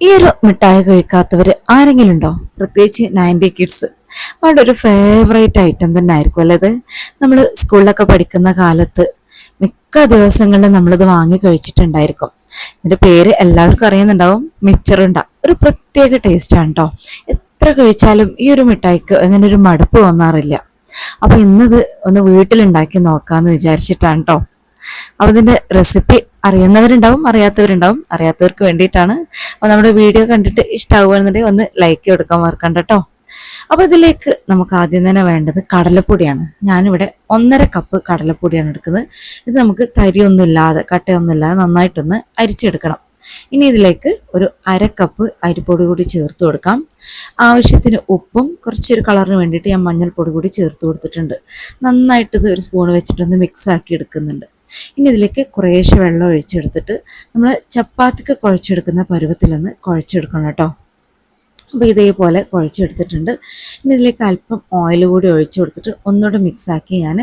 ഈ ഒരു മിഠായി കഴിക്കാത്തവർ ആരെങ്കിലും ഉണ്ടോ പ്രത്യേകിച്ച് നയന്റി കിഡ്സ്. അവരുടെ ഒരു ഫേവറേറ്റ് ഐറ്റം തന്നെ ആയിരിക്കും അല്ലേ നമ്മൾ സ്കൂളിലൊക്കെ പഠിക്കുന്ന കാലത്ത് മിക്ക ദിവസങ്ങളിലും നമ്മളിത് വാങ്ങി കഴിച്ചിട്ടുണ്ടായിരിക്കും. ഇതിന്റെ പേര് എല്ലാവർക്കും അറിയുന്നുണ്ടാവും മിച്ചറുണ്ട. ഒരു പ്രത്യേക ടേസ്റ്റാണ് കേട്ടോ എത്ര കഴിച്ചാലും ഈ ഒരു മിഠായിക്ക് അങ്ങനെ ഒരു മടുപ്പ് തോന്നാറില്ല. അപ്പോൾ ഇന്നത് ഒന്ന് വീട്ടിലുണ്ടാക്കി നോക്കാമെന്ന് വിചാരിച്ചിട്ടാണ് കേട്ടോ അപ്പോൾ ഇതിന്റെ റെസിപ്പി അറിയുന്നവരുണ്ടാവും അറിയാത്തവരുണ്ടാവും അറിയാത്തവർക്ക് വേണ്ടിയിട്ടാണ്. അപ്പൊ നമ്മുടെ വീഡിയോ കണ്ടിട്ട് ഇഷ്ടമാകുകയാണെന്നുണ്ടെങ്കിൽ ഒന്ന് ലൈക്ക് കൊടുക്കാൻ മറക്കണ്ട കേട്ടോ അപ്പൊ ഇതിലേക്ക് നമുക്ക് ആദ്യം തന്നെ വേണ്ടത് കടലപ്പൊടിയാണ്. ഞാനിവിടെ ഒന്നര കപ്പ് കടലപ്പൊടിയാണ് എടുക്കുന്നത്. ഇത് നമുക്ക് തരിയൊന്നുമില്ലാതെ കട്ടയൊന്നുമില്ലാതെ നന്നായിട്ടൊന്ന് അരിച്ചെടുക്കണം. ഇനി ഇതിലേക്ക് ഒരു അര കപ്പ് അരിപ്പൊടി കൂടി ചേർത്ത് കൊടുക്കാം. ആവശ്യത്തിന് ഉപ്പും കുറച്ചൊരു കളറിന് വേണ്ടിയിട്ട് ഞാൻ മഞ്ഞൾപ്പൊടി കൂടി ചേർത്ത് കൊടുത്തിട്ടുണ്ട്. നന്നായിട്ട് ഒരു സ്പൂൺ വെച്ചിട്ടൊന്ന് മിക്സ് ആക്കി എടുക്കുന്നുണ്ട്. ഇനി ഇതിലേക്ക് കുറേശ്ശെ വെള്ളം ഒഴിച്ചെടുത്തിട്ട് നമ്മൾ ചപ്പാത്തിക്ക് കുഴച്ചെടുക്കുന്ന പരുവത്തിലൊന്ന് കുഴച്ചെടുക്കണം കേട്ടോ. അപ്പോൾ ഇതേപോലെ കുഴച്ചെടുത്തിട്ടുണ്ട്. ഇനി ഇതിലേക്ക് അല്പം ഓയിൽ കൂടി ഒഴിച്ചു കൊടുത്തിട്ട് ഒന്നുകൂടെ മിക്സാക്കി ഞാൻ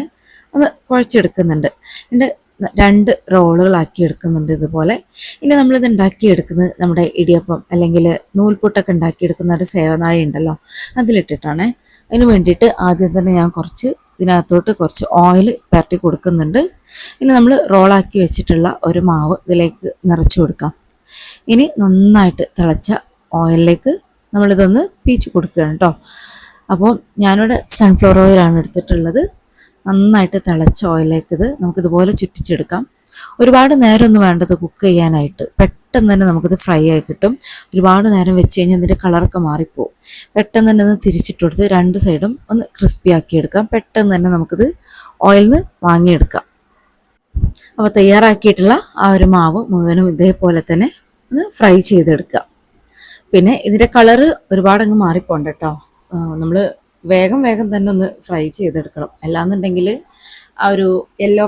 ഒന്ന് കുഴച്ചെടുക്കുന്നുണ്ട്. എന്നിട്ട് രണ്ട് റോളുകളാക്കി എടുക്കുന്നുണ്ട് ഇതുപോലെ. ഇനി നമ്മളിത് ഉണ്ടാക്കിയെടുക്കുന്നത് നമ്മുടെ ഇടിയപ്പം അല്ലെങ്കിൽ നൂൽപുട്ടൊക്കെ ഉണ്ടാക്കിയെടുക്കുന്ന ഒരു സേവനാഴി ഉണ്ടല്ലോ. അതിലിട്ടിട്ടാണ്. അതിന് വേണ്ടിയിട്ട് ആദ്യം തന്നെ ഞാൻ കുറച്ച് ഇതിനകത്തോട്ട് കുറച്ച് ഓയിൽ പരട്ടി കൊടുക്കുന്നുണ്ട്. ഇനി നമ്മൾ റോളാക്കി വെച്ചിട്ടുള്ള ഒരു മാവ് ഇതിലേക്ക് നിറച്ചു കൊടുക്കാം. ഇനി നന്നായിട്ട് തിളച്ച ഓയിലിലേക്ക് നമ്മളിതൊന്ന് പീച്ച് കൊടുക്കുകയാണ് കേട്ടോ അപ്പോൾ ഞാനിവിടെ സൺഫ്ലവർ ഓയിലാണ് എടുത്തിട്ടുള്ളത്. നന്നായിട്ട് തിളച്ച ഓയിലേക്ക് ഇത് നമുക്കിതുപോലെ ചുറ്റിച്ചെടുക്കാം. ഒരുപാട് നേരമൊന്നും വേണ്ടത് കുക്ക് ചെയ്യാനായിട്ട്. പെട്ടെന്ന് തന്നെ നമുക്കിത് ഫ്രൈ ആയി കിട്ടും. ഒരുപാട് നേരം വെച്ച് കഴിഞ്ഞാൽ അതിന്റെ കളറൊക്കെ മാറിപ്പോവും. പെട്ടെന്ന് തന്നെ ഒന്ന് തിരിച്ചിട്ട് കൊടുത്ത് രണ്ട് സൈഡും ഒന്ന് ക്രിസ്പി ആക്കി എടുക്കാം. പെട്ടെന്ന് തന്നെ നമുക്കിത് ഓയിലിൽ നിന്ന് വാങ്ങിയെടുക്കാം. അപ്പോൾ തയ്യാറാക്കിയിട്ടുള്ള ആ ഒരു മാവ് മുഴുവനും ഇതേപോലെ തന്നെ ഒന്ന് ഫ്രൈ ചെയ്തെടുക്കുക പിന്നെ ഇതിന്റെ കളറ് ഒരുപാട് അങ്ങ് മാറിപ്പോണ്ട കേട്ടോ നമ്മൾ വേഗം വേഗം തന്നെ ഒന്ന് ഫ്രൈ ചെയ്തെടുക്കണം. അല്ലാന്നുണ്ടെങ്കിൽ ആ ഒരു യെല്ലോ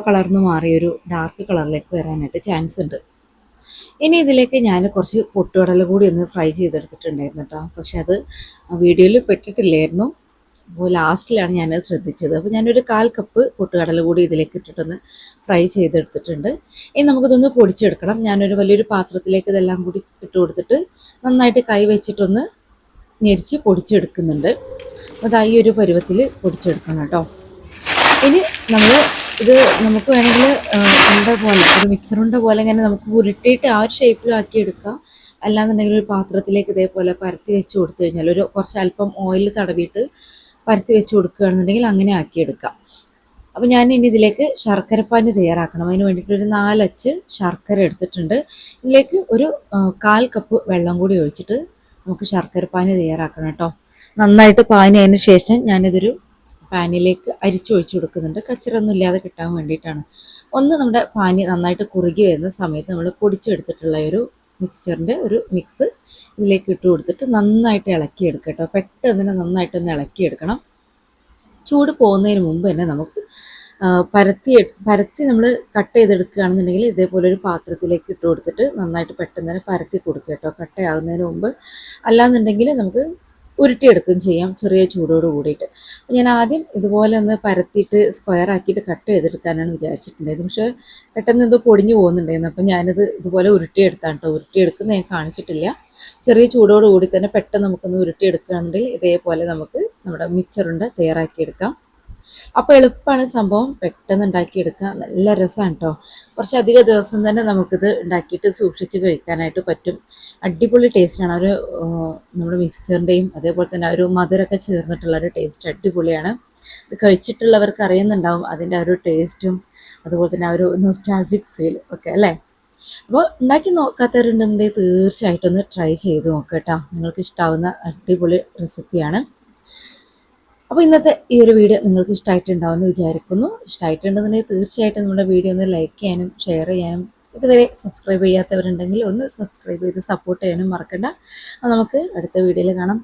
മാറി ഒരു ഡാർക്ക് കളറിലേക്ക് വരാനായിട്ട് ചാൻസ് ഉണ്ട്. ഇനി ഇതിലേക്ക് ഞാൻ കുറച്ച് പൊട്ടുകടല കൂടി ഒന്ന് ഫ്രൈ ചെയ്തെടുത്തിട്ടുണ്ടായിരുന്നു കേട്ടോ പക്ഷെ അത് വീഡിയോയിൽ പെട്ടിട്ടില്ലായിരുന്നു. അപ്പോൾ ലാസ്റ്റിലാണ് ഞാൻ ശ്രദ്ധിച്ചത്. അപ്പോൾ ഞാനൊരു കാൽ കപ്പ് പൊട്ടുകടല കൂടി ഇതിലേക്ക് ഇട്ടിട്ടൊന്ന് ഫ്രൈ ചെയ്തെടുത്തിട്ടുണ്ട്. ഇനി നമുക്കിതൊന്ന് പൊടിച്ചെടുക്കണം. ഞാനൊരു വലിയൊരു പാത്രത്തിലേക്ക് ഇതെല്ലാം കൂടി ഇട്ട് കൊടുത്തിട്ട് നന്നായിട്ട് കൈ വെച്ചിട്ടൊന്ന് ഞെരിച്ച് പൊടിച്ചെടുക്കുന്നുണ്ട്. അപ്പോൾ ഈ ഒരു പരുവത്തിൽ പൊടിച്ചെടുക്കണം കേട്ടോ ഇനി നമ്മൾ ഇത് നമുക്ക് വേണമെങ്കിൽ ഉണ്ട പോലെ ഒരു മിക്സറുണ്ട പോലെ ഇങ്ങനെ നമുക്ക് ഉരുട്ടിയിട്ട് ആ ഒരു ഷേപ്പിലാക്കി എടുക്കാം. അല്ലാന്നുണ്ടെങ്കിൽ ഒരു പാത്രത്തിലേക്ക് ഇതേപോലെ പരത്തി വെച്ച് കൊടുത്തു കഴിഞ്ഞാൽ ഒരു കുറച്ച് അല്പം ഓയിൽ തടവിയിട്ട് പരത്തി വെച്ച് കൊടുക്കുകയാണെന്നുണ്ടെങ്കിൽ അങ്ങനെ ആക്കിയെടുക്കാം അപ്പോൾ ഞാൻ ഇനി ഇതിലേക്ക് ശർക്കരപ്പാനി തയ്യാറാക്കണം. അതിന് വേണ്ടിയിട്ട് ഒരു നാലച്ച് ശർക്കര എടുത്തിട്ടുണ്ട്. ഇതിലേക്ക് ഒരു കാൽ കപ്പ് വെള്ളം കൂടി ഒഴിച്ചിട്ട് നമുക്ക് ശർക്കരപ്പാനി തയ്യാറാക്കണം കേട്ടോ. നന്നായിട്ട് പാനി അതിന് ശേഷം ഞാനിതൊരു പാനിലേക്ക് അരിച്ചൊഴിച്ചു കൊടുക്കുന്നുണ്ട്. കച്ചറൊന്നും ഇല്ലാതെ കിട്ടാൻ വേണ്ടിയിട്ടാണ്. ഒന്ന് നമ്മുടെ പാനി നന്നായിട്ട് കുറുകി വരുന്ന സമയത്ത് നമ്മൾ പൊടിച്ചെടുത്തിട്ടുള്ള ഒരു മിക്സ്ചറിന്റെ ഒരു മിക്സ് ഇതിലേക്ക് ഇട്ട് കൊടുത്തിട്ട് നന്നായിട്ട് ഇളക്കിയെടുക്കുക കേട്ടോ. പെട്ടെന്ന് തന്നെ നന്നായിട്ടൊന്ന് ഇളക്കിയെടുക്കണം. ചൂട് പോകുന്നതിന് മുമ്പ് തന്നെ നമുക്ക് പരത്തി പരത്തി നമ്മൾ കട്ട് ചെയ്തെടുക്കുകയാണെന്നുണ്ടെങ്കിൽ ഇതേപോലെ ഒരു പാത്രത്തിലേക്ക് ഇട്ട് കൊടുത്തിട്ട് നന്നായിട്ട് പെട്ടെന്ന് തന്നെ പരത്തി കൊടുക്കുക കേട്ടോ. കട്ടയാകുന്നതിന് മുമ്പ്. അല്ലാന്നുണ്ടെങ്കിൽ നമുക്ക് ഉരുട്ടിയെടുക്കുകയും ചെയ്യാം ചെറിയ ചൂടോട് കൂടിയിട്ട്. ഞാൻ ആദ്യം ഇതുപോലെ ഒന്ന് പരത്തിയിട്ട് സ്ക്വയർ ആക്കിയിട്ട് കട്ട് ചെയ്തെടുക്കാനാണ് വിചാരിച്ചിട്ടുണ്ടായത് പക്ഷേ പെട്ടെന്ന് എന്തോ പൊടിഞ്ഞു പോകുന്നുണ്ടായിരുന്നു. അപ്പോൾ ഞാനിത് ഇതുപോലെ ഉരുട്ടിയെടുത്താണ് കേട്ടോ ഉരുട്ടിയെടുക്കുന്ന ഞാൻ കാണിച്ചിട്ടില്ല. ചെറിയ ചൂടോട് കൂടി തന്നെ പെട്ടെന്ന് നമുക്കൊന്ന് ഉരുട്ടിയെടുക്കുകയാണെന്നുണ്ടെങ്കിൽ ഇതേപോലെ നമുക്ക് നമ്മുടെ മിക്സറുണ്ട് തയ്യാറാക്കിയെടുക്കാം. അപ്പോൾ എളുപ്പമാണ് സംഭവം പെട്ടെന്ന് ഉണ്ടാക്കിയെടുക്കാം നല്ല രസമാണ് കേട്ടോ കുറച്ചധിക ദിവസം തന്നെ നമുക്കിത് ഉണ്ടാക്കിയിട്ട് സൂക്ഷിച്ച് കഴിക്കാനായിട്ട് പറ്റും. അടിപൊളി ടേസ്റ്റാണ് ഒരു നമ്മുടെ മിക്സ്ചറിന്റെയും അതേപോലെ തന്നെ ഒരു മധുരമൊക്കെ ചേർന്നിട്ടുള്ള ഒരു ടേസ്റ്റ് അടിപൊളിയാണ്. ഇത് കഴിച്ചിട്ടുള്ളവർക്ക് അറിയുന്നുണ്ടാവും അതിന്റെ ഒരു ടേസ്റ്റും അതുപോലെ തന്നെ ആ ഒരു നൊസ്റ്റാൾജിക് ഫീൽ ഒക്കെ അല്ലേ? അപ്പോൾ ഉണ്ടാക്കി നോക്കാത്തവരുണ്ടെന്നുണ്ടെങ്കിൽ തീർച്ചയായിട്ടും ഒന്ന് ട്രൈ ചെയ്ത് നോക്കുക കേട്ടോ നിങ്ങൾക്ക് ഇഷ്ടാവുന്ന അടിപൊളി റെസിപ്പിയാണ് അപ്പോൾ ഇന്നത്തെ ഈ ഒരു വീഡിയോ നിങ്ങൾക്ക് ഇഷ്ടമായിട്ടുണ്ടാവുമെന്ന് വിചാരിക്കുന്നു. ഇഷ്ടമായിട്ടുണ്ടെന്നുണ്ടെങ്കിൽ തീർച്ചയായിട്ടും നമ്മുടെ വീഡിയോ ഒന്ന് ലൈക്ക് ചെയ്യാനും ഷെയർ ചെയ്യാനും ഇതുവരെ സബ്സ്ക്രൈബ് ചെയ്യാത്തവരുണ്ടെങ്കിൽ ഒന്ന് സബ്സ്ക്രൈബ് ചെയ്ത് സപ്പോർട്ട് ചെയ്യാനും മറക്കണ്ട. അപ്പോൾ നമുക്ക് അടുത്ത വീഡിയോയിൽ കാണാം.